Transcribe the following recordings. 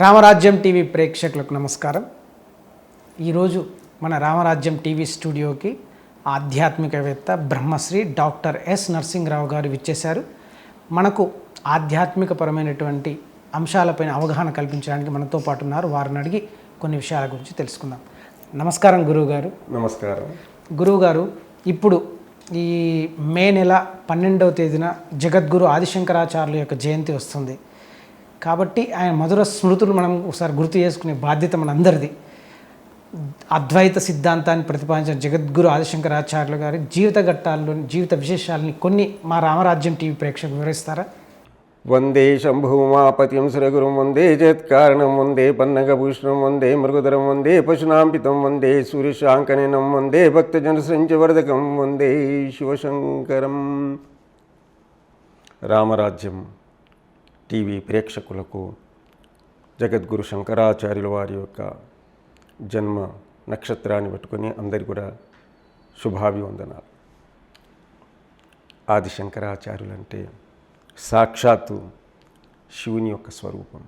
రామరాజ్యం TV ప్రేక్షకులకు నమస్కారం. ఈరోజు మన రామరాజ్యం టీవీ స్టూడియోకి ఆధ్యాత్మికవేత్త బ్రహ్మశ్రీ డాక్టర్ ఎస్ నరసింహరావు గారు విచ్చేశారు. మనకు ఆధ్యాత్మికపరమైనటువంటి అంశాలపైన అవగాహన కల్పించడానికి మనతో పాటు ఉన్నారు. వారిని అడిగి కొన్ని విషయాల గురించి తెలుసుకుందాం. నమస్కారం గురువు గారు నమస్కారం. గురువుగారు ఇప్పుడు ఈ మే నెల పన్నెండవ తేదీన జగద్గురు ఆదిశంకరాచార్యుల యొక్క జయంతి వస్తుంది. కాబట్టి ఆయన మధుర స్మృతులు మనం ఒకసారి గుర్తు చేసుకునే బాధ్యత మనందరిది. అద్వైత సిద్ధాంతాన్ని ప్రతిపాదించిన జగద్గురు ఆదిశంకరాచార్యులు గారి జీవిత ఘట్టాల్లోని జీవిత విశేషాలని కొన్ని మా రామరాజ్యం టీవీ ప్రేక్షకులు వివరిస్తారా? వందే శంభూమాపతిం సురగురుం వందే జత్కారణం వందే పన్నగభూషణం వందే మృగధరం వందే పశునాంపితం వందే సూర్యశాంకనం వందే భక్తజన సంచవర్ధకం వందే శివశంకరం. రామరాజ్యం. టీవీ ప్రేక్షకులకు జగద్గురు శంకరాచార్యుల వారి యొక్క జన్మ నక్షత్రాన్ని పెట్టుకుని అందరి కూడా శుభాభివందనాలు. ఆది శంకరాచార్యులు అంటే సాక్షాత్తు శివుని యొక్క స్వరూపం.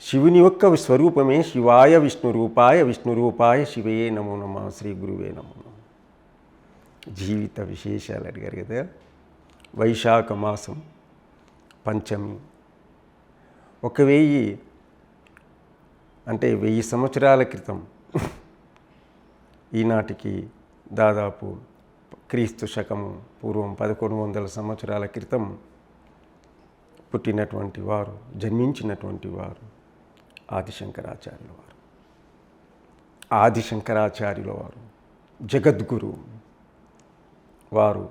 శివుని యొక్క స్వరూపమే శివాయ విష్ణు రూపాయ విష్ణు రూపాయ శివే నమో నమ శ్రీ గురువే నమో నమ. జీవిత విశేషాలు అడిగారు కదా వైశాఖ మాసం పంచమి. ఒక వెయ్యి అంటే వెయ్యి సంవత్సరాల క్రితం ఈనాటికి దాదాపు క్రీస్తు శకము పూర్వం పదకొండు వందల సంవత్సరాల క్రితం పుట్టినటువంటి వారు జన్మించినటువంటి వారు ఆదిశంకరాచార్యుల వారు. ఆదిశంకరాచార్యుల వారు జగద్గురు వారు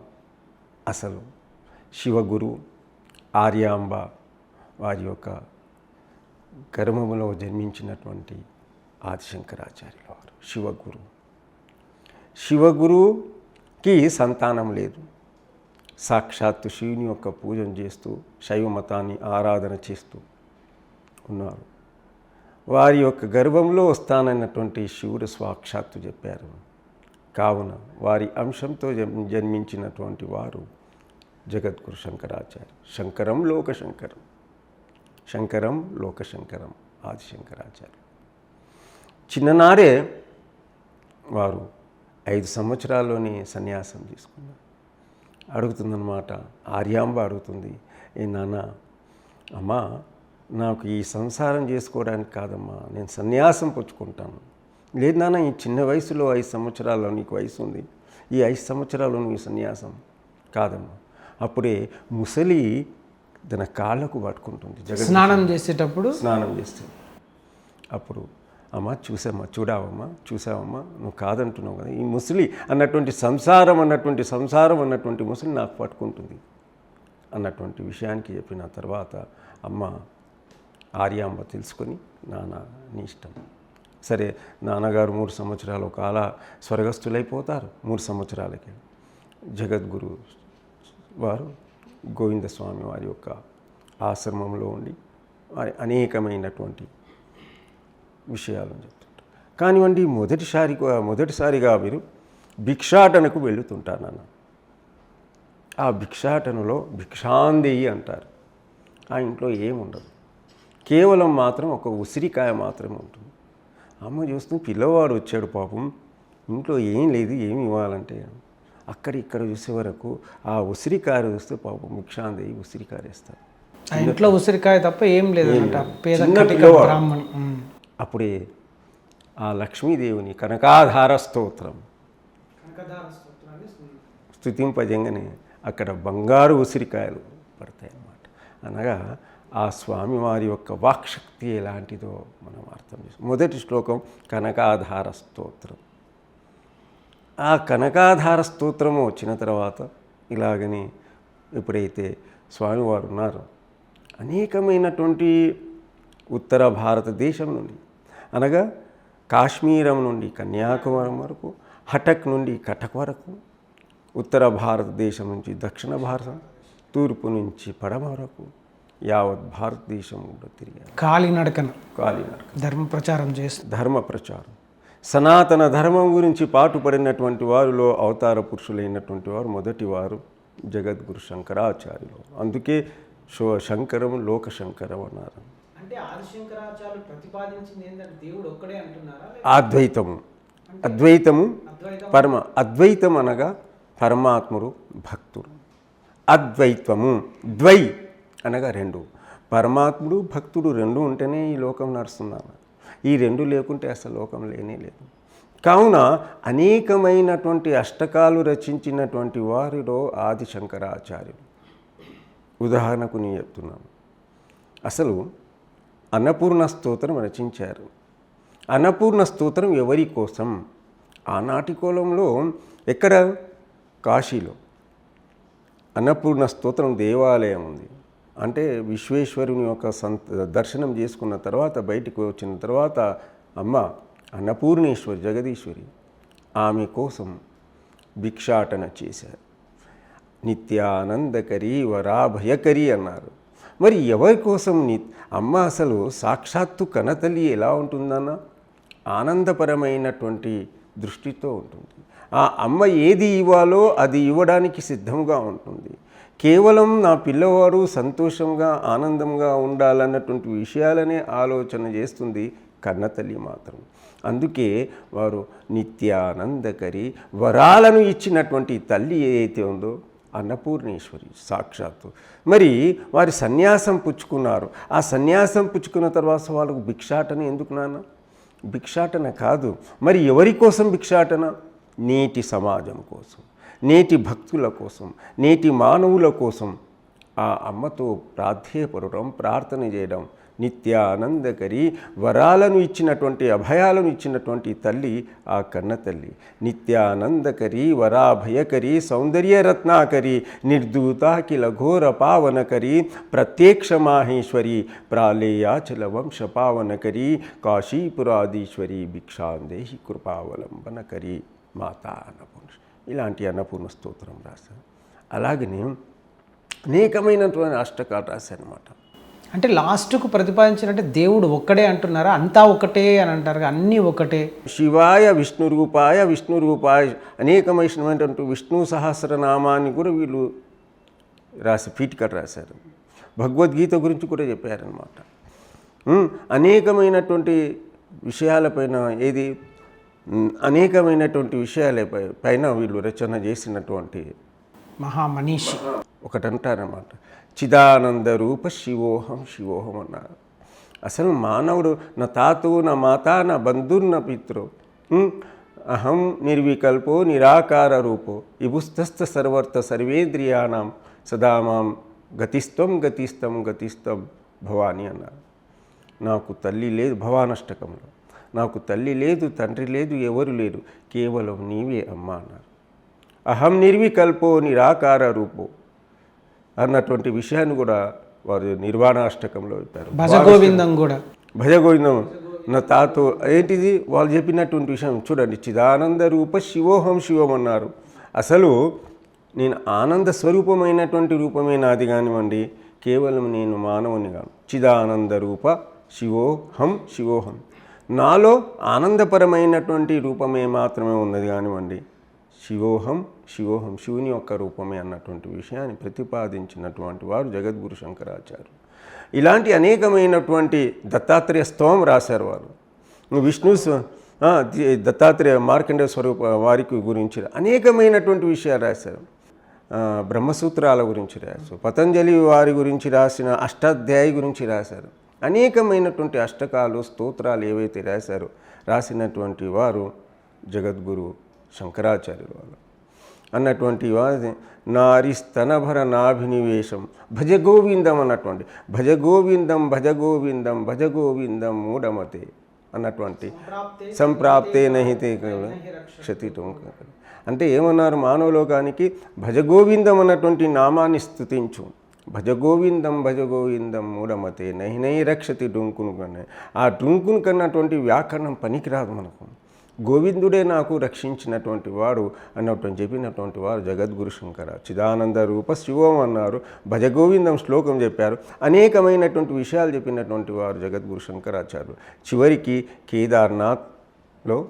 అసలు శివగురు ఆర్యాంబ వారి యొక్క గర్భములో జన్మించినటువంటి ఆదిశంకరాచార్యుల వారు శివగురు. శివగురుకి సంతానం లేదు. సాక్షాత్తు శివుని యొక్క పూజను చేస్తూ శైవ మతాన్ని ఆరాధన చేస్తూ ఉన్నారు. వారి యొక్క గర్భంలో వస్తానన్నటువంటి శివుడు సాక్షాత్తు చెప్పారు. కావున వారి అంశంతో జన్- జన్మించినటువంటి వారు జగద్గురు శంకరాచార్య శంకరం లోక శంకరం శంకరం లోక శంకరం ఆది శంకరాచార్య చిన్ననారే వారు ఐదు సంవత్సరాల్లోనే సన్యాసం తీసుకున్నారు. అడుగుతుందన్నమాట ఆర్యాంబ అడుగుతుంది. ఏ నాన్న అమ్మా నాకు ఈ సంసారం చేసుకోవడానికి కాదమ్మా నేను సన్యాసం పుచ్చుకుంటాను. లేదు నాన్న ఈ చిన్న వయసులో ఐదు సంవత్సరాల్లో నీకు వయసు ఉంది ఈ ఐదు సంవత్సరాల్లో నీ సన్యాసం కాదమ్మా. అప్పుడే ముసలి తన కాళ్ళకు పట్టుకుంటుంది. జగన్ స్నానం చేసేటప్పుడు? స్నానం చేస్తుంది. అప్పుడు అమ్మ చూసామ్మా చూడావమ్మా? చూసావమ్మా? నువ్వు కాదంటున్నావు కదా. ఈ ముసలి అన్నటువంటి సంసారం అన్నటువంటి సంసారం అన్నటువంటి ముసలి నాకు పట్టుకుంటుంది అన్నటువంటి విషయానికి చెప్పిన తర్వాత అమ్మ ఆర్యాంబ తెలుసుకొని నాన్న నీ ఇష్టం. సరే నాన్నగారు మూడు సంవత్సరాలు కాల స్వర్గస్థులైపోతారు మూడు సంవత్సరాలకి. జగద్గురు వారు గోవిందస్వామి వారి యొక్క ఆశ్రమంలో ఉండి వారి అనేకమైనటువంటి విషయాలను చెప్తుంటారు. కానివ్వండి మొదటిసారి మొదటిసారిగా మీరు భిక్షాటనకు వెళుతుంటారు నాన్న. ఆ భిక్షాటనలో భిక్షాందేయి అంటారు. ఆ ఇంట్లో ఏముండదు. కేవలం మాత్రం ఒక ఉసిరికాయ మాత్రమే ఉంటుంది. అమ్మ చూస్తుంది పిల్లవాడు వచ్చాడు పాపం. ఇంట్లో ఏం లేదు ఏమి ఇవ్వాలంటే అక్కడ ఇక్కడ చూసే వరకు ఆ ఉసిరికాయ చూస్తే పాపం భిక్షాందేయి ఉసిరికాయ వేస్తారు. ఇంట్లో ఉసిరికాయ తప్ప ఏం ఉమ్. అప్పుడే ఆ లక్ష్మీదేవిని కనకాధార స్తోత్రం. స్థుతింపజంగానే అక్కడ బంగారు ఉసిరికాయలు పడతాయి అన్నమాట. అనగా ఆ స్వామివారి యొక్క వాక్శక్తి ఎలాంటిదో మనం అర్థం చేస్తాం మొదటి శ్లోకం కనకాధార స్తోత్రం. ఆ కనకాధార స్తోత్రము వచ్చిన తర్వాత ఇలాగని ఎప్పుడైతే స్వామివారు ఉన్నారో అనేకమైనటువంటి ఉత్తర భారతదేశం నుండి అనగా కాశ్మీరం నుండి కన్యాకుమారి వరకు హఠక్ నుండి కటక్ వరకు ఉత్తర భారతదేశం నుంచి దక్షిణ భారతం తూర్పు నుంచి పడమ వరకు యావత్ భారతదేశం కూడా తిరిగారు. కాలినడకన కాలినడక. ధర్మ ప్రచారం చేస్తూ. ధర్మ ప్రచారం సనాతన ధర్మం గురించి పాటుపడినటువంటి వారిలో అవతార పురుషులైనటువంటి వారు మొదటి వారు జగద్గురు శంకరాచార్యులు. అందుకే శో శంకరం లోక శంకరం అన్నారు. అద్వైతము. అద్వైతము అద్వైతం పరమ అద్వైతం అనగా పరమాత్ముడు భక్తుడు. అద్వైతము ద్వై అనగా రెండు. పరమాత్ముడు భక్తుడు రెండు ఉంటేనే ఈ లోకం నడుస్తున్నాను ఈ రెండు లేకుంటే అసలు లోకం లేనే లేదు. కావున అనేకమైనటువంటి అష్టకాలు రచించినటువంటి వారిలో ఆది శంకరాచార్యులు ఉదాహరణకు నేను చెప్తున్నాను. అసలు అన్నపూర్ణ స్తోత్రం రచించారు. అన్నపూర్ణ స్తోత్రం ఎవరి కోసం? ఆనాటి కోలంలో ఎక్కడ? కాశీలో. అన్నపూర్ణ స్తోత్రం దేవాలయం ఉంది. అంటే విశ్వేశ్వరుని యొక్క సంత దర్శనం చేసుకున్న తర్వాత బయటికి వచ్చిన తర్వాత అమ్మ అన్నపూర్ణేశ్వరి జగదీశ్వరి ఆమె కోసం భిక్షాటన చేశారు. నిత్యానందకరి వరాభయకరి అన్నారు. మరి ఎవరి కోసం ని అమ్మ అసలు సాక్షాత్తు కనతల్లి ఎలా ఉంటుందన్న? ఆనందపరమైనటువంటి దృష్టితో ఉంటుంది. ఆ అమ్మ ఏది ఇవ్వాలో అది ఇవ్వడానికి సిద్ధంగా ఉంటుంది. కేవలం నా పిల్లవాడు సంతోషంగా ఆనందంగా ఉండాలన్నటువంటి విషయాలనే ఆలోచన చేస్తుంది కన్నతల్లి మాత్రం. అందుకే వారు నిత్యానందకరి వరాలను ఇచ్చినటువంటి తల్లి ఏదైతే ఉందో అన్నపూర్ణేశ్వరి సాక్షాత్తు. మరి వారి సన్యాసం పుచ్చుకున్నారు. ఆ సన్యాసం పుచ్చుకున్న తర్వాత వాళ్ళకు భిక్షాటన ఎందుకు నాన్న? భిక్షాటన కాదు. మరి ఎవరి కోసం భిక్షాటన? నీటి సమాజం కోసం. నేటి భక్తుల కోసం నేటి మానవుల కోసం ఆ అమ్మతో ప్రాధ్యపడడం ప్రార్థన చేయడం. నిత్యానందకరి వరాలను ఇచ్చినటువంటి అభయాలను ఇచ్చినటువంటి తల్లి ఆ కన్న తల్లి నిత్యానందకరి వరాభయకరి సౌందర్యరత్నాకరి నిర్దూతాకిల ఘోర పావనకరి ప్రత్యక్ష మాహేశ్వరి ప్రాళేయాచల వంశ పావనకరి కాశీపురాధీశ్వరి భిక్షాందేహి కృపావలంబనకరి మాతా అన్నపూర్ణ ఇలాంటి అన్నపూర్ణ స్తోత్రం రాశాను అలాగనే అనేకమైనటువంటి అష్టకాలు రాశానమాట అంటే లాస్ట్కు ప్రతిపాదించినట్టే దేవుడు ఒక్కడే అంటున్నారా? అంతా ఒకటే అని అంటారు అన్నీ ఒకటే శివాయ విష్ణు రూపాయ విష్ణు రూపాయ అనేకమైనటువంటి విష్ణు సహస్రనామాన్ని కూడా వీళ్ళు రాసి పీఠికట్ రాశారు. భగవద్గీత గురించి కూడా చెప్పారనమాట అనేకమైనటువంటి విషయాలపైన ఏది అనేకమైనటువంటి విషయాలపై పైన వీళ్ళు రచన చేసినటువంటి మహామనీషి. ఒకటంటారన్నమాట చిదానంద రూప శివోహం శివోహం అన్నారు. అసలు మానవుడు నా తాతు నా మాత నా బంధు నా పితృ అహం నిర్వికల్పో నిరాకార రూపో ఇబుస్తస్థ సర్వర్త సర్వేంద్రియాణం సదా మాం గతిస్తం గతిస్తం గతిస్తం భవాని అన్నారు. నాకు తల్లి లేదు భవానష్టకంలో. నాకు తల్లి లేదు తండ్రి లేదు ఎవరు లేరు. కేవలం నీవే అమ్మ అన్నారు. అహం నిర్వికల్పో నిరాకార రూపో అన్నటువంటి విషయాన్ని కూడా వారు నిర్వాణాష్టకంలో చెప్పారు భజగోవిందం కూడా. భజగోవిందం. నా తాతో ఏంటిది? వాళ్ళు చెప్పినటువంటి విషయం చూడండి. చిదానంద రూప శివోహం శివం అన్నారు. అసలు నేను ఆనంద స్వరూపమైనటువంటి రూపమే నాది కానివ్వండి కేవలం నేను మానవుని కాను. చిదానంద రూప శివోహం శివోహం. నాలో ఆనందపరమైనటువంటి రూపమే మాత్రమే ఉన్నది కానివ్వండి. శివోహం శివోహం శివుని యొక్క రూపమే అన్నటువంటి విషయాన్ని ప్రతిపాదించినటువంటి వారు జగద్గురు శంకరాచార్యులు. ఇలాంటి అనేకమైనటువంటి దత్తాత్రేయ స్తవం రాశారు వారు. విష్ణు స్వ- దత్తాత్రేయ మార్కండేయ స్వరూప వారికి గురించి అనేకమైనటువంటి విషయాలు రాశారు. బ్రహ్మసూత్రాల గురించి రాశారు. పతంజలి వారి గురించి రాసిన అష్టాధ్యాయి గురించి రాశారు. అనేకమైనటువంటి అష్టకాలు స్తోత్రాలు ఏవైతే రాశారో రాసినటువంటి వారు జగద్గురు శంకరాచార్యులు వారు అన్నటువంటి వారి నారి స్తనభర నాభినివేశం భజ గోవిందం అన్నటువంటి భజ గోవిందం భజ గోవిందం భజ గోవిందం మూఢమతే అన్నటువంటి సంప్రాప్తే నహితే క్షతితం అంటే ఏమన్నారు మానవ లోకానికి భజ గోవిందం అన్నటువంటి నామాన్ని స్థుతించు భజ గోవిందం భజ గోవిందం మూఢమతే నహి నహి రక్షతి డుంకును కన్నా. ఆ డుంకును కన్నటువంటి వ్యాకరణం పనికిరాదు మనకు. గోవిందుడే నాకు రక్షించినటువంటి వాడు అన్నటువంటి చెప్పినటువంటి వారు జగద్గురు శంకర. చిదానంద రూప శివం అన్నారు. భజ గోవిందం శ్లోకం చెప్పారు. అనేకమైనటువంటి విషయాలు చెప్పినటువంటి వారు జగద్గురు శంకరాచార్యులు. చివరికి కేదార్నాథ్లో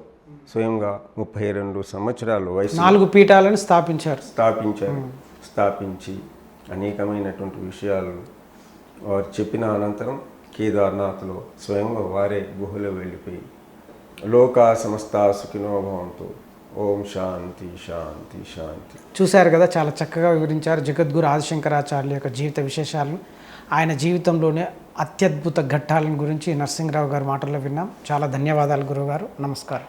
స్వయంగా ముప్పై రెండు సంవత్సరాలు వయసు నాలుగు పీఠాలను స్థాపించారు. స్థాపించారు. స్థాపించి అనేకమైనటువంటి విషయాలు వారు చెప్పిన అనంతరం కేదార్నాథ్లో స్వయంగా వారే గుహలో వెళ్ళిపోయి లోకా సమస్త సుఖినోభవంతో ఓం శాంతి శాంతి శాంతి. చూశారు కదా చాలా చక్కగా వివరించారు జగద్గురు ఆదిశంకరాచార్యుల యొక్క జీవిత విశేషాలను ఆయన జీవితంలోనే అత్యద్భుత ఘట్టాలను గురించి నరసింహరావు గారి మాటల్లో విన్నాం. చాలా ధన్యవాదాలు గురువుగారు. నమస్కారం.